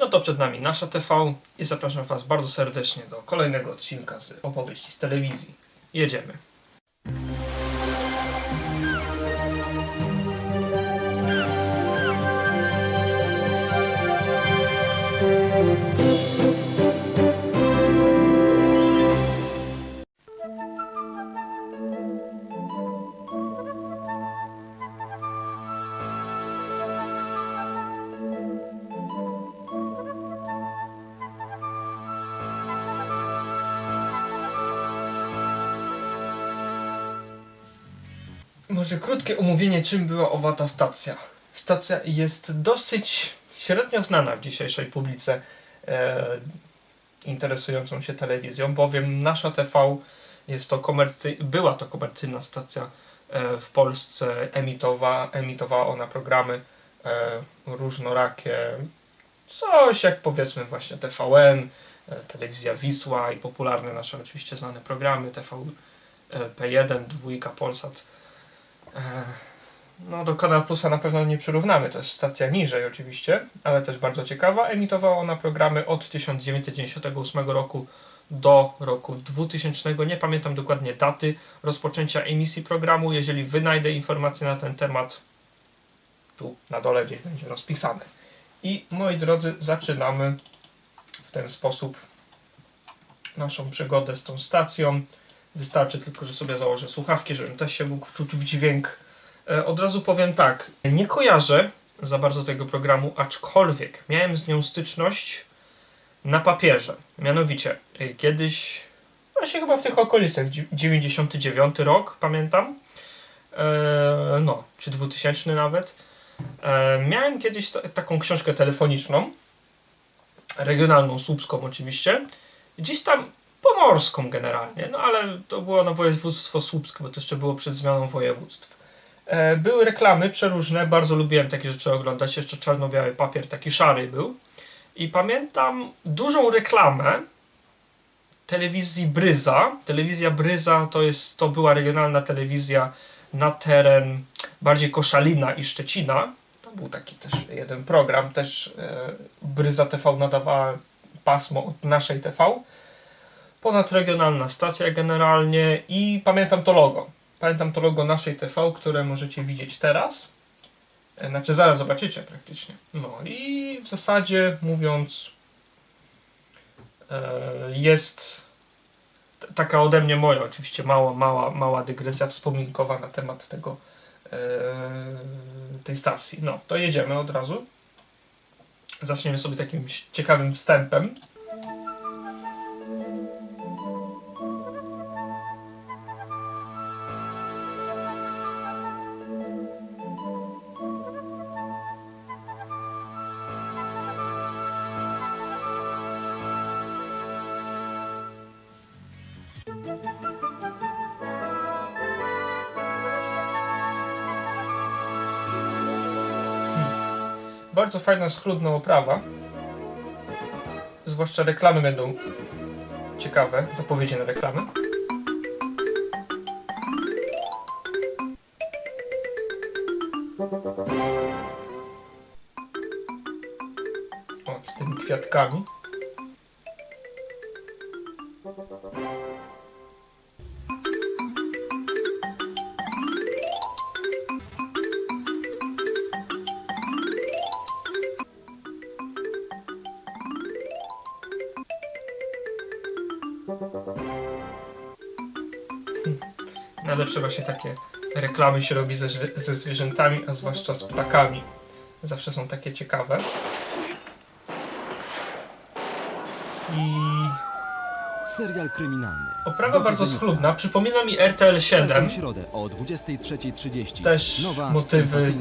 No to przed nami nasza TV i zapraszam Was bardzo serdecznie do kolejnego odcinka z opowieści z telewizji. Jedziemy. Może krótkie omówienie, czym była owa ta stacja. Stacja jest dosyć średnio znana w dzisiejszej publice e, interesującą się telewizją, bowiem nasza TV jest to komercy... była to komercyjna stacja e, w Polsce, emitowa... emitowała ona programy e, różnorakie, coś jak powiedzmy właśnie TVN, e, telewizja Wisła i popularne nasze oczywiście znane programy TV e, P1, Dwójka, Polsat. No do Kanal Plusa na pewno nie przyrównamy, to jest stacja niżej oczywiście, ale też bardzo ciekawa. Emitowała ona programy od 1998 roku do roku 2000. Nie pamiętam dokładnie daty rozpoczęcia emisji programu. Jeżeli wynajdę informacje na ten temat, tu na dole gdzieś będzie rozpisane. I moi drodzy, zaczynamy w ten sposób naszą przygodę z tą stacją. Wystarczy tylko, że sobie założę słuchawki, żebym też się mógł wczuć w dźwięk. E, Od razu powiem tak, nie kojarzę za bardzo tego programu, aczkolwiek miałem z nią styczność na papierze. Mianowicie, e, kiedyś, właśnie chyba w tych okolicach, dzi- 99 rok, pamiętam, e, no, czy 2000 nawet, miałem kiedyś ta- taką książkę telefoniczną, regionalną, słupską oczywiście, gdzieś tam pomorską generalnie, no ale to było na województwo słupskie, bo to jeszcze było przed zmianą województw. E, były reklamy przeróżne, bardzo lubiłem takie rzeczy oglądać, jeszcze czarno-biały papier, taki szary był. I pamiętam dużą reklamę telewizji Bryza. Telewizja Bryza to, jest, to była regionalna telewizja na teren bardziej Koszalina i Szczecina. To był taki też jeden program, też e, Bryza TV nadawała pasmo od naszej TV ponadregionalna stacja generalnie i pamiętam to logo. Pamiętam to logo naszej TV, które możecie widzieć teraz. E, Znaczy zaraz zobaczycie praktycznie. No i w zasadzie mówiąc e, jest taka ode mnie moja oczywiście mała, mała, mała dygresja wspominkowa na temat tego e, tej stacji. No, to jedziemy od razu. Zaczniemy sobie takim ciekawym wstępem. Bardzo fajna, schludna oprawa. Zwłaszcza reklamy będą ciekawe, zapowiedzi na reklamy. O, z tymi kwiatkami. Najlepsze właśnie takie reklamy się robi ze, ze zwierzętami, a zwłaszcza z ptakami. Zawsze są takie ciekawe. I Serial kryminalny. oprawa bardzo schludna. Przypomina mi RTL Każdą 7. środę o 23.30. Też motywy.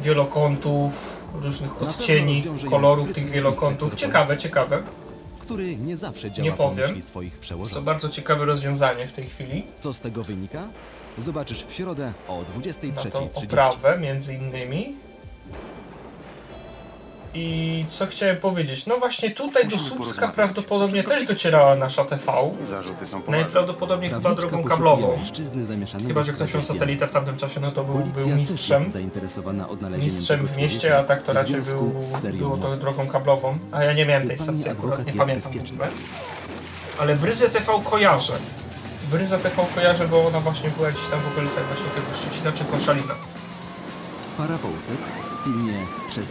wielokątów, różnych odcieni, kolorów tych wielokątów. Ciekawe, ciekawe. Który nie zawsze działa Nie po powiem. myśli swoich Jest to przełożonych. bardzo ciekawe rozwiązanie w tej chwili. Co z tego wynika? Zobaczysz w środę o Na tą 23.30. oprawę między innymi. I co chciałem powiedzieć? No właśnie tutaj do Słupska prawdopodobnie też docierała nasza TV. Zarzuty są poważne. Najprawdopodobniej chyba drogą kablową. Chyba, że ktoś miał satelitę w tamtym czasie, no to był, był mistrzem. Mistrzem w mieście, a tak to raczej był, było to drogą kablową. A ja nie miałem tej stacji akurat, nie pamiętam w bezpieczna. ogóle. Ale Bryzę TV kojarzę. Bryzę TV kojarzę, bo ona właśnie była gdzieś tam w okolicach właśnie tego Szczecina czy Koszalina. Para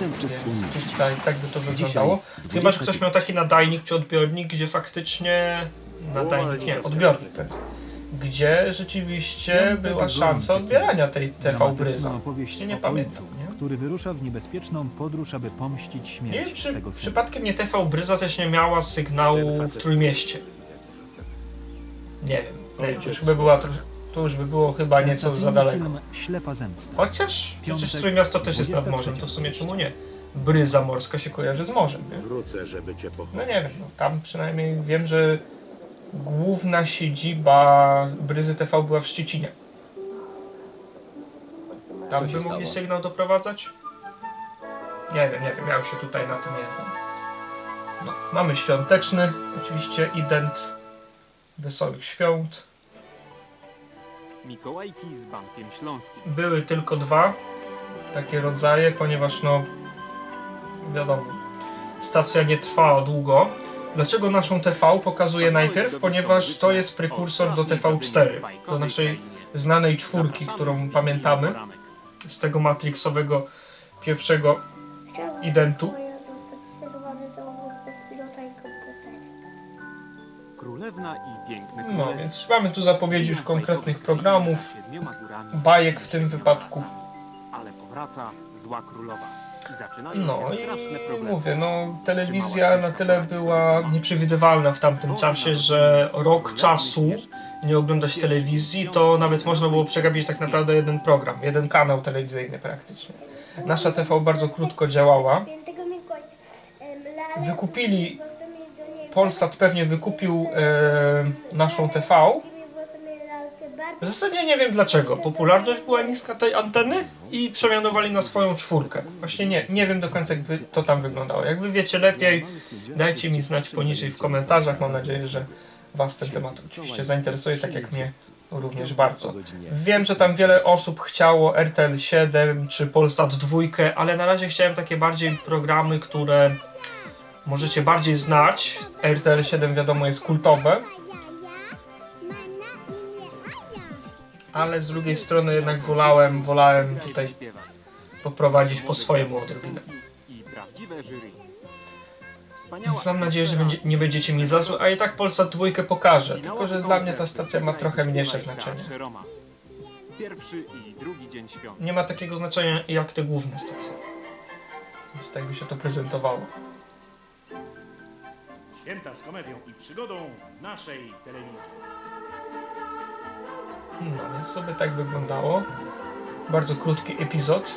Więc skłonności. tutaj tak by to wyglądało. Chyba, że ktoś miał taki nadajnik czy odbiornik, gdzie faktycznie... Nadajnik, nie, odbiornik prędzej. Gdzie rzeczywiście była szansa odbierania tej TV Bryza. Nie, pamiętam, nie? który wyrusza w niebezpieczną podróż, aby pomścić śmierć Nie wiem, czy tego syna. przypadkiem nie TV Bryza też nie miała sygnału w Trójmieście. Nie wiem, nie wiem, już by była trochę, to już by było chyba nieco za daleko. Ślepa zemsta. Chociaż przecież Trójmiasto też jest nad 23. morzem, to w sumie czemu nie? Bryza morska się kojarzy z morzem, nie? Wrócę, żeby cię No pochować. nie wiem, no, tam przynajmniej wiem, że główna siedziba Bryzy TV była w Szczecinie. Tam by mogli sygnał doprowadzać? Nie wiem, nie wiem, ja już się tutaj na tym nie znam. No, mamy świąteczny, oczywiście ident Wesołych Świąt. Mikołajki z Bankiem Śląskim. Były tylko dwa takie rodzaje, ponieważ no wiadomo, stacja nie trwała długo. Dlaczego naszą TV pokazuje najpierw? Ponieważ to jest prekursor do TV4, do naszej znanej czwórki, którą pamiętamy z tego Matrixowego pierwszego identu. Królewna i piękny No, więc mamy tu zapowiedzi już konkretnych programów, Siedmioma górami, bajek w tym wypadku. ale powraca zła królowa. I zaczynają No się straszne i problemy. mówię, no telewizja na tyle była nieprzewidywalna w tamtym czasie, że rok czasu nie oglądać telewizji, to nawet można było przegapić tak naprawdę jeden program, jeden kanał telewizyjny praktycznie. Nasza TV bardzo krótko działała. Wykupili, Polsat pewnie wykupił e, naszą TV. W zasadzie nie wiem dlaczego. Popularność była niska tej anteny i przemianowali na swoją czwórkę. Właśnie nie, nie wiem do końca jakby to tam wyglądało. Jak wy wiecie lepiej, dajcie mi znać poniżej w komentarzach. Mam nadzieję, że was ten temat oczywiście zainteresuje, tak jak mnie również bardzo. Wiem, że tam wiele osób chciało RTL 7 czy Polsat 2, ale na razie chciałem takie bardziej programy, które możecie bardziej znać. RTL 7 wiadomo jest kultowe, ale z drugiej strony jednak wolałem, wolałem tutaj poprowadzić po swojemu odrobinę. Więc mam nadzieję, że będzie, nie będziecie mi za a i tak Polsat dwójkę pokażę, tylko że dla mnie ta stacja ma trochę mniejsze znaczenie. Nie ma takiego znaczenia jak te główne stacje. Więc tak by się to prezentowało. Święta z komedią i przygodą naszej telewizji. No więc sobie tak wyglądało. Bardzo krótki epizod.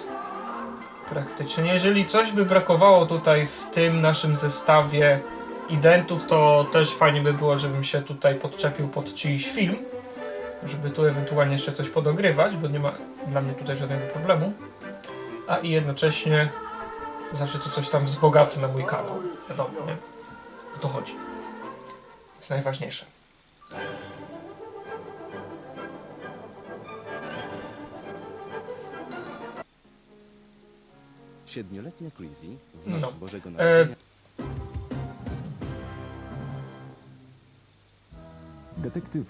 Praktycznie. Jeżeli coś by brakowało tutaj w tym naszym zestawie identów, to też fajnie by było, żebym się tutaj podczepił pod czyjś film. Żeby tu ewentualnie jeszcze coś podogrywać, bo nie ma dla mnie tutaj żadnego problemu. A i jednocześnie zawsze to coś tam wzbogacę na mój kanał. Wiadomo, nie? To chodzi. To jest najważniejsze. Siedmioletnia Chrissy w noc No. Bożego E, Detektyw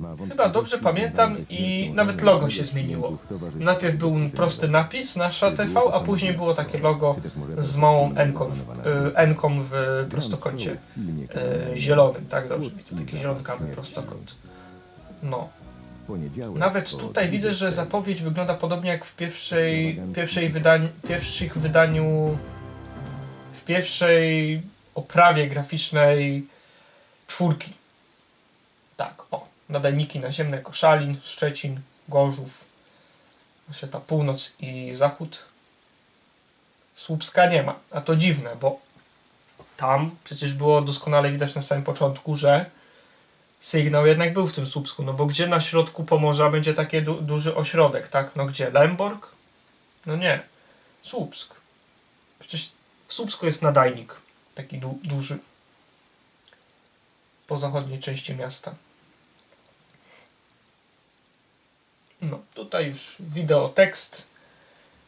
ma Chyba dobrze pamiętam i nawet logo się zmieniło. Najpierw był prosty napis nasza TV, a później było takie logo z małą N-ką w, N-ką w prostokącie y, zielonym, tak dobrze widzę, taki zielonkawy prostokąt. No. Nawet tutaj widzę, że zapowiedź wygląda podobnie jak w pierwszej, pierwszej pierwszych wydaniu, w pierwszej oprawie graficznej czwórki. Tak, o, nadajniki naziemne Koszalin, Szczecin, Gorzów, właśnie ta północ i zachód. Słupska nie ma, a to dziwne, bo tam przecież było doskonale widać na samym początku, że sygnał jednak był w tym Słupsku, no bo gdzie na środku Pomorza będzie taki du duży ośrodek, tak? No gdzie? Lemborg? No nie. Słupsk. Przecież w Słupsku jest nadajnik, taki du duży, po zachodniej części miasta. No, tutaj już wideo, tekst,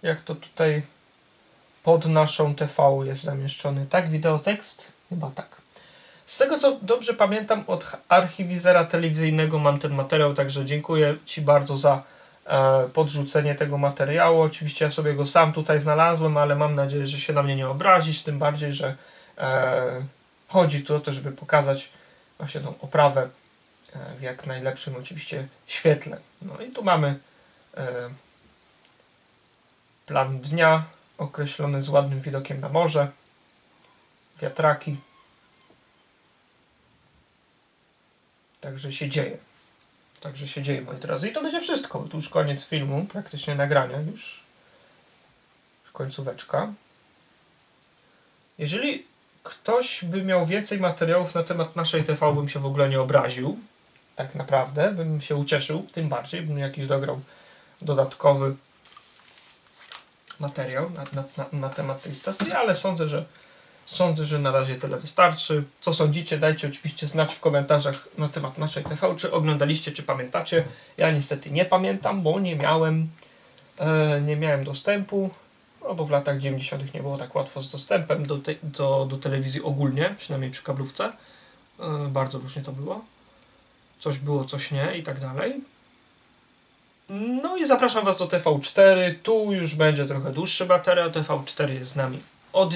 jak to tutaj pod naszą TV jest zamieszczony. Tak, wideo, tekst? Chyba tak. Z tego co dobrze pamiętam, od archiwizera telewizyjnego mam ten materiał, także dziękuję Ci bardzo za e, podrzucenie tego materiału. Oczywiście ja sobie go sam tutaj znalazłem, ale mam nadzieję, że się na mnie nie obrazisz, tym bardziej, że e, chodzi tu o to, żeby pokazać właśnie tą oprawę w jak najlepszym oczywiście świetle. No i tu mamy e, plan dnia określony z ładnym widokiem na morze, wiatraki. Także się dzieje. Także się dzieje, moi drodzy. I to będzie wszystko. Tu już koniec filmu, praktycznie nagrania, już, już końcóweczka. Jeżeli ktoś by miał więcej materiałów na temat naszej TV, bym się w ogóle nie obraził. Tak naprawdę, bym się ucieszył, tym bardziej, bym jakiś dograł dodatkowy materiał na, na, na, na temat tej stacji, ale sądzę, że sądzę, że na razie tyle wystarczy. Co sądzicie? Dajcie oczywiście znać w komentarzach na temat naszej TV, czy oglądaliście, czy pamiętacie. Ja niestety nie pamiętam, bo nie miałem e, nie miałem dostępu, no bo w latach 90. nie było tak łatwo z dostępem do, te, do, do telewizji ogólnie, przynajmniej przy kablówce. E, bardzo różnie to było. Coś było, coś nie i tak dalej. No i zapraszam Was do TV4. Tu już będzie trochę dłuższy materiał. TV4 jest z nami od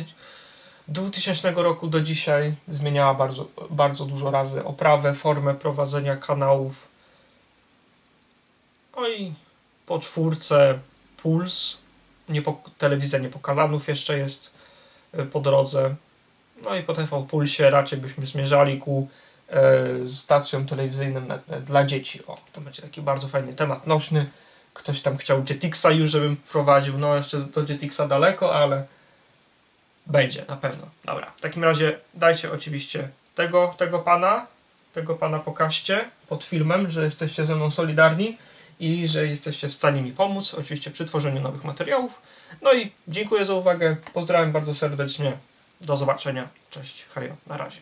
2000 roku do dzisiaj. Zmieniała bardzo, bardzo dużo razy oprawę, formę prowadzenia kanałów. No i po czwórce Puls. Niepo, telewizja Niepokalanów jeszcze jest y, po drodze. No i po TV Pulsie raczej byśmy zmierzali ku e, na, na, dla dzieci. O, to będzie taki bardzo fajny temat nośny. Ktoś tam chciał Jetixa już, żebym prowadził. No, jeszcze do Jetixa daleko, ale będzie na pewno. Dobra, w takim razie dajcie oczywiście tego, tego pana, tego pana pokażcie pod filmem, że jesteście ze mną solidarni i że jesteście w stanie mi pomóc, oczywiście przy tworzeniu nowych materiałów. No i dziękuję za uwagę, pozdrawiam bardzo serdecznie, do zobaczenia, cześć, hejo, na razie.